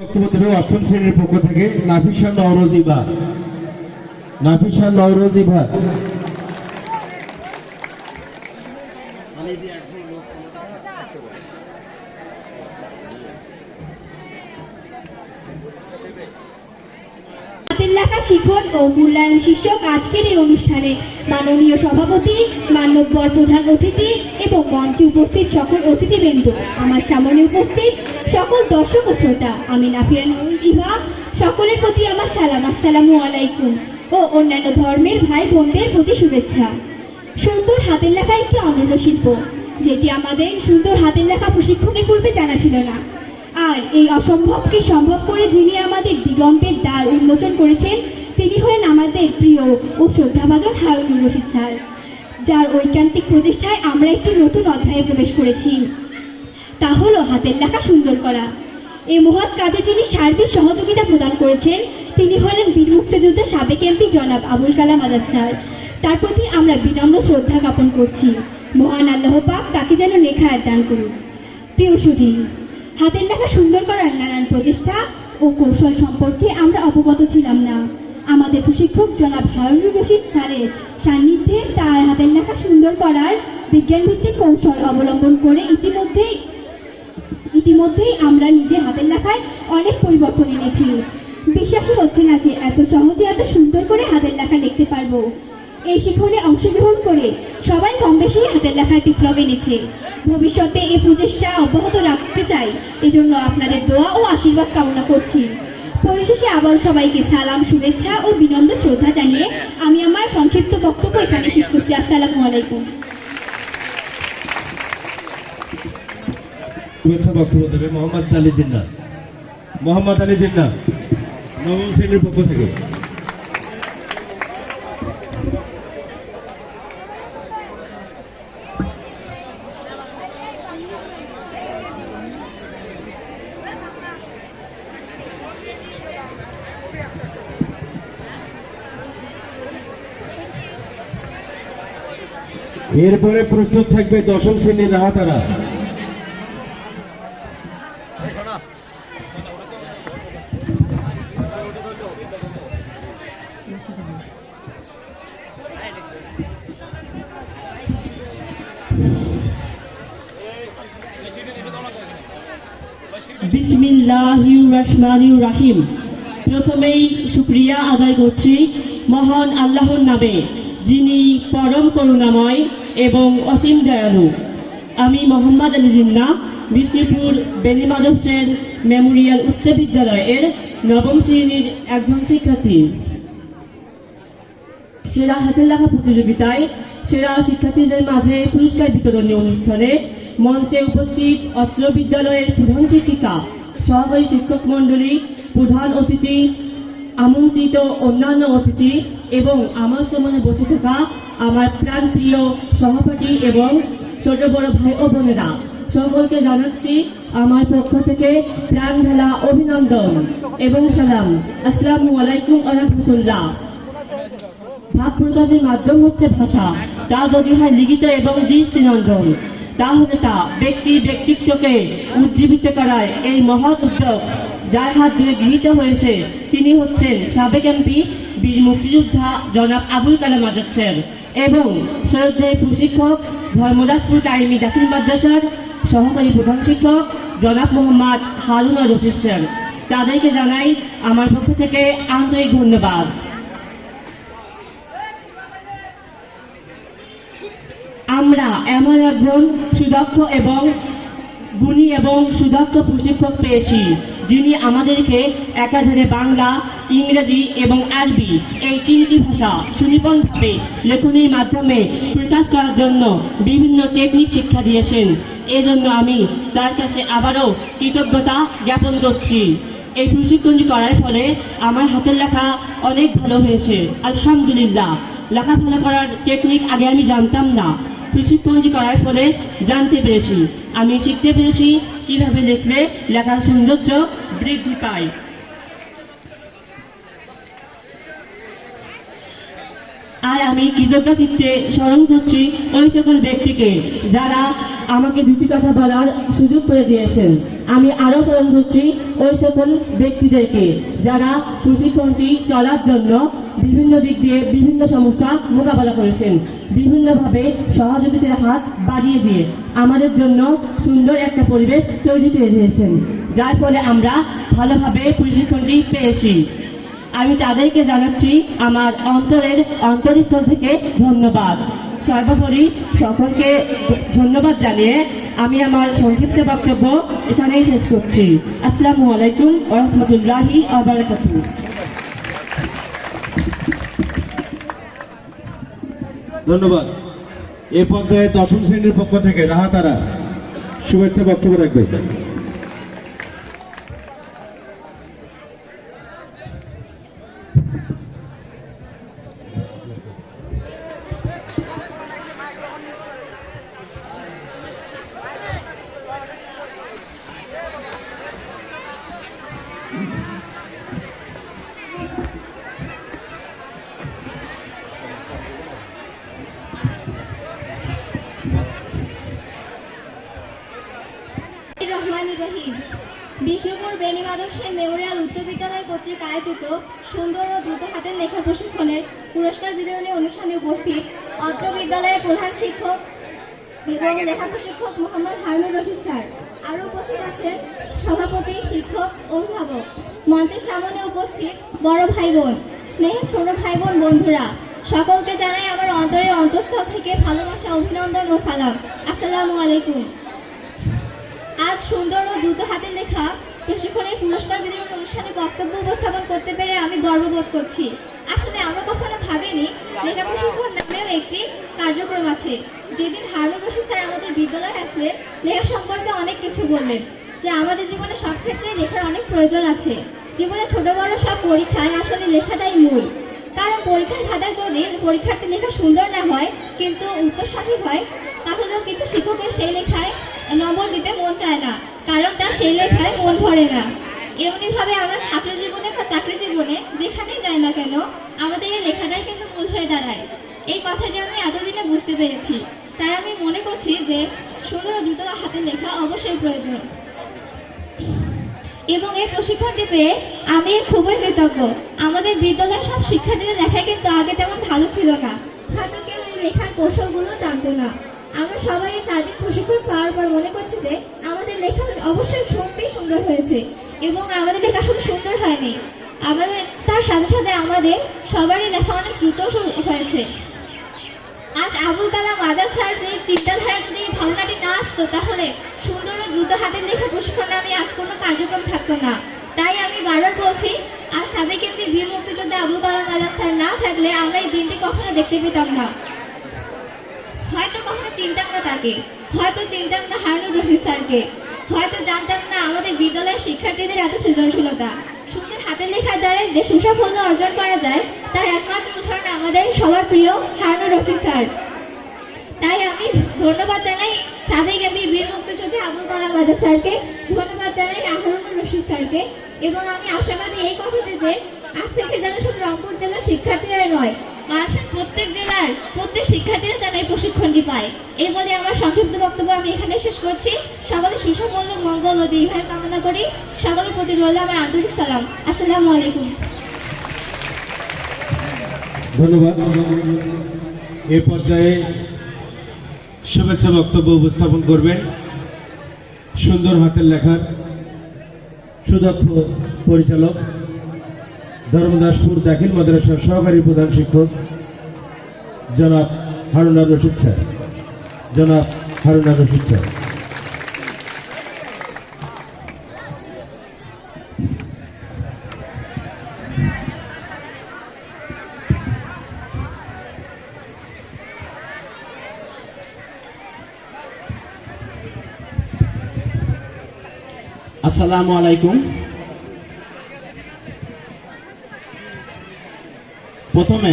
বক্তব্য অষ্টম শ্রেণির পক্ষ থেকে নাফিসা নওরোজিবা নাফিসা নওরোজিবা লেখা শিখন ও মূল্যায়ন শীর্ষক আজকের এই অনুষ্ঠানে মাননীয় সভাপতি মান্যবর প্রধান অতিথি এবং মঞ্চে উপস্থিত সকল অতিথিবৃন্দ। আমার সামনে উপস্থিত সকল দর্শক ও শ্রোতা, আমি নাফিয়া নুরুল ইভা, সকলের প্রতি আমার সালাম। আসসালামু আলাইকুম ও অন্যান্য ধর্মের ভাই বোনদের প্রতি শুভেচ্ছা। সুন্দর হাতের লেখা একটি অনন্য শিল্প, যেটি আমাদের সুন্দর হাতের লেখা প্রশিক্ষণের পূর্বে জানা ছিল না। আর এই অসম্ভবকে সম্ভব করে যিনি আমাদের দিগন্তের দ্বার উন্মোচন করেছেন, তিনি হলেন আমাদের প্রিয় ও শ্রদ্ধাভাজন হারুনুর রশিদ স্যার, যার ঐকান্তিক প্রচেষ্টায় আমরা একটি নতুন অধ্যায়ে প্রবেশ করেছি। তা হলো হাতের লেখা সুন্দর করা। এই মহৎ কাজে যিনি সার্বিক সহযোগিতা প্রদান করেছেন, তিনি হলেন বীর মুক্তিযোদ্ধা সাবেক এমপি জনাব আবুল কালাম আজাদ স্যার। তার প্রতি আমরা বিনম্র শ্রদ্ধা জ্ঞাপন করছি। মহান আল্লাহ পাক তাকে যেন নেখায়াত দান করুন প্রিয় সুধী হাতের লেখা সুন্দর করার নানান প্রচেষ্টা ও কৌশল সম্পর্কে আমরা অবগত ছিলাম না। আমাদের প্রশিক্ষক জনাব হারুনুর রশিদ স্যারের সান্নিধ্যে তার হাতের লেখা সুন্দর করার বিজ্ঞানভিত্তিক কৌশল অবলম্বন করে ইতিমধ্যেই ইতিমধ্যেই আমরা নিজের হাতের লেখায় অনেক পরিবর্তন এনেছি। বিশ্বাসই হচ্ছে না যে এত সহজে এত সুন্দর করে হাতের লেখা লিখতে পারব। এই শিখনে অংশগ্রহণ করে সবাই কম বেশি হাতের লেখায় বিপ্লব এনেছে। ভবিষ্যতে এই প্রচেষ্টা অব্যাহত রাখতে চাই, এজন্য আপনাদের দোয়া ও আশীর্বাদ কামনা করছি। পরিশেষে আবার সবাইকে সালাম, শুভেচ্ছা ও বিনম্র শ্রদ্ধা জানিয়ে আমি আমার সংক্ষিপ্ত বক্তব্য এখানে শেষ করছি। আসসালামু আলাইকুম। শুভেচ্ছা বক্তব্য দেবে মোহাম্মদ আলী জিন্না মোহাম্মদ আলী জিন্না নবম শ্রেণির পক্ষ থেকে। এরপরে প্রস্তুত থাকবে দশম শ্রেণির রাহাতারা। রাহিম প্রথমেই শুক্রিয়া আদায় করছি। মহান আল্লাহর নামে, যিনি পরম করুণাময় এবং অসীম দয়ালু। আমি মোহাম্মদ আলী জিন্না বিষ্ণুপুর বেনিমাধব সেন মেমোরিয়াল উচ্চ বিদ্যালয়ের নবম শ্রেণির একজন শিক্ষার্থী। সেরা হাতের লেখা প্রতিযোগিতায় সেরা শিক্ষার্থীদের মাঝে পুরস্কার বিতরণী অনুষ্ঠানে মঞ্চে উপস্থিত অত্র বিদ্যালয়ের প্রধান শিক্ষিকা, সহকারী শিক্ষক মণ্ডলী, প্রধান অতিথি আমন্ত্রিত অন্যান্য অতিথি এবং আমার সামনে বসে থাকা আমার প্রাণপ্রিয় সহপাঠী এবং ছোট বড় ভাই ও বোনেরা, সকলকে জানাচ্ছি আমার পক্ষ থেকে প্রাণ ঢালা অভিনন্দন এবং সালাম। আসসালামু আলাইকুম আ রহমতুল্লাহ। ভাব প্রকাশের মাধ্যম হচ্ছে ভাষা। তা যদি হয় লিখিত এবং দৃষ্টিনন্দন, তাহলে তা ব্যক্তি ব্যক্তিত্বকে উজ্জীবিত করার এই মহৎ উদ্যোগ যার হাত ধরে গৃহীত হয়েছে, তিনি হচ্ছেন সাবেক এমপি, বীর মুক্তিযোদ্ধা জনাব আবুল কালাম আজাদ স্যার এবং সৈয়দের প্রশিক্ষক ধর্মদাসপুর টাইমি দাখিল মাদ্রাসার সহকারী প্রধান শিক্ষক জনাব মোহাম্মদ হারুনা রশিদ স্যার। তাদেরকে জানাই আমার পক্ষ থেকে আন্তরিক ধন্যবাদ। আমরা এমন একজন সুদক্ষ এবং গুণী এবং সুদক্ষ প্রশিক্ষক পেয়েছি। যিনি আমাদেরকে একাধারে বাংলা, ইংরেজি এবং আরবি এই তিনটি ভাষা সুনিপুণভাবে লেখনীর মাধ্যমে প্রকাশ করার জন্য বিভিন্ন টেকনিক শিক্ষা দিয়েছেন। এজন্য আমি তার কাছে আবারও কৃতজ্ঞতা জ্ঞাপন করছি। এই প্রশিক্ষণটি করার ফলে আমার হাতের লেখা অনেক ভালো হয়েছে। আলহামদুলিল্লাহ। লেখা ভালো করার টেকনিক আগে আমি জানতাম না। প্রশিক্ষণটি করার ফলে জানতে পেরেছি। আমি শিখতে পেরেছি কীভাবে লিখলে লেখার সৌন্দর্য বৃদ্ধি পায়। আর আমি কৃতজ্ঞ চিত্তে স্মরণ করছি ওই সকল ব্যক্তিকে যারা আমাকে দুটি কথা বলার সুযোগ করে দিয়েছেন। আমি আরও স্মরণ করছি ওই সকল ব্যক্তিদেরকে যারা প্রশিক্ষণটি চলার জন্য বিভিন্ন দিক দিয়ে বিভিন্ন সমস্যা মোকাবেলা করেছেন। বিভিন্নভাবে সহযোগিতার হাত বাড়িয়ে দিয়ে আমাদের জন্য সুন্দর একটা পরিবেশ তৈরি করে দিয়েছেন। যার ফলে আমরা ভালোভাবে প্রশিক্ষণটি পেয়েছি। আমি তাদেরকে জানাচ্ছি আমার অন্তরের অন্তরস্থল থেকে ধন্যবাদ। সর্বোপরি সকলকে ধন্যবাদ জানিয়ে আমি আমার সংক্ষিপ্ত বক্তব্য এখানেই শেষ করছি। আসসালামু আলাইকুম ওরহমতুল্লাহি আবরাকাতু ধন্যবাদ। এ পর্যায়ে দশম শ্রেণির পক্ষ থেকে রাহাতারা শুভেচ্ছা বক্তব্য রাখবে বিষ্ণুপুর বেণীমাধব সেন মেমোরিয়াল উচ্চ বিদ্যালয় কর্তৃক আয়োজিত সুন্দর ও দ্রুত হাতের লেখা প্রশিক্ষণের পুরস্কার বিতরণী অনুষ্ঠানে উপস্থিত অত্র বিদ্যালয়ের প্রধান শিক্ষক এবং লেখা প্রশিক্ষক মোহাম্মদ হারুনুর রশিদ স্যার। আরও উপস্থিত আছেন সভাপতি, শিক্ষক, অভিভাবক। মঞ্চের সামনে উপস্থিত বড় ভাই বোন স্নেহের ছোট ভাই বোন বন্ধুরা। সকলকে জানাই আমার অন্তরের অন্তঃস্থল থেকে ভালোবাসা, অভিনন্দন ও সালাম। আসসালামু আলাইকুম। আজ সুন্দর ও দ্রুত হাতে লেখা প্রশিক্ষণের পুরস্কার বিতরণ অনুষ্ঠানে বক্তব্য উপস্থাপন করতে পেরে আমি গর্ববোধ করছি। আসলে আমরা কখনো ভাবিনি লেখা প্রশিক্ষণ নামেও একটি কার্যক্রম আছে। যেদিন হারুন রশিদ স্যার আমাদের বিদ্যালয়ে আসলে লেখা সম্পর্কে অনেক কিছু বললেন, যে আমাদের জীবনে সব ক্ষেত্রে লেখার অনেক প্রয়োজন আছে। জীবনে ছোট বড় সব পরীক্ষায় আসলে লেখাটাই মূল। কারণ পরীক্ষার খাতায় যদি পরীক্ষার্থী লেখা সুন্দর না হয়, কিন্তু উত্তর সঠিক হয়, তাহলেও কিন্তু শিক্ষকের সেই লেখায় নম্বর দিতে মন চায় না। কারণ তার সেই লেখায় মন ভরে না। এমনিভাবে আমরা ছাত্র জীবনে বা চাকরি জীবনে যেখানেই যাই না কেন, আমাদের এই লেখাটাই কিন্তু মূল হয়ে দাঁড়ায়। এই কথাটি আমি এতদিনে বুঝতে পেরেছি। তাই আমি মনে করছি যে সুন্দর ও দ্রুত হাতে লেখা অবশ্যই প্রয়োজন। এবং এই প্রশিক্ষণটি পেয়ে আমি খুবই কৃতজ্ঞ। আমাদের বিদ্যালয়ের সব শিক্ষার্থীদের লেখা কিন্তু আগে তেমন ভালো ছিল না। হয়তো কেউ এই লেখার কৌশলগুলো জানতো না। আমরা সবাই চারদিন প্রশিক্ষণ পাওয়ার পর মনে করছি যে আমাদের লেখা অবশ্যই সত্যিই সুন্দর হয়েছে এবং আমাদের লেখা শুধু সুন্দর হয়নি। আমাদের, তার সাথে সাথে আমাদের সবারই লেখা অনেক দ্রুত হয়েছে। আজ আবুল কালাম আজাদ স্যার যে চিন্তাধারা যদি এই ভাবনাটি না আসতো, তাহলে সুন্দর ও দ্রুত হাতের লেখা প্রশিক্ষণে আমি আজ কোনো কার্যক্রম থাকতো না। তাই আমি বারবার বলছি আর সাবেক এমপি বীর মুক্তিযোদ্ধা আবুল কালাম আজাদ স্যার না থাকলে আমরা এই দিনটি কখনো দেখতে পেতাম না। হয়তো কখনো চিনতাম না তাকে, হয়তো চিনতাম না হারুন রশিদ স্যারকে, হয়তো জানতাম না আমাদের বিদ্যালয়ের শিক্ষার্থীদের এত সৃজনশীলতা। সুন্দর হাতের লেখার দ্বারা যে সুসাফল্য অর্জন করা যায়, তার একমাত্র উদাহরণ আমাদের সবার প্রিয় হারুন রশিদ স্যার। তাই আমি ধন্যবাদ জানাই সাবেক এমপি বীর মুক্তিযোদ্ধা আবুল কালাম আজাদ স্যারকে, ধন্যবাদ জানাই হারুন রশিদ স্যারকে, এবং আমি আশাবাদী এই কথাতে যে আজ থেকে যেন শুধু রংপুর জেলার শিক্ষার্থীরাই নয় বাংলাদেশের প্রত্যেক জেলার প্রত্যেক শিক্ষার্থীরা যেন এই প্রশিক্ষণটি পায়। এই বলে আমার সংক্ষিপ্ত বক্তব্য আমি এখানে শেষ করছি। সকলে সুসাফল্য মঙ্গল ও দীর্ঘায়ু কামনা করি। সকলের প্রতি রইল আমার আন্তরিক সালাম। আসসালামু আলাইকুম। ধন্যবাদ। এ পর্যায়ে শুভেচ্ছা বক্তব্য উপস্থাপন করবেন সুন্দর হাতের লেখার সুদক্ষ পরিচালক ধর্মদাসপুর দাখিল মাদ্রাসার সহকারী প্রধান শিক্ষক জনাব হারুনা রশিদ স্যার। জনাব হারুনা রশিদ স্যার। আসসালামু আলাইকুম। প্রথমে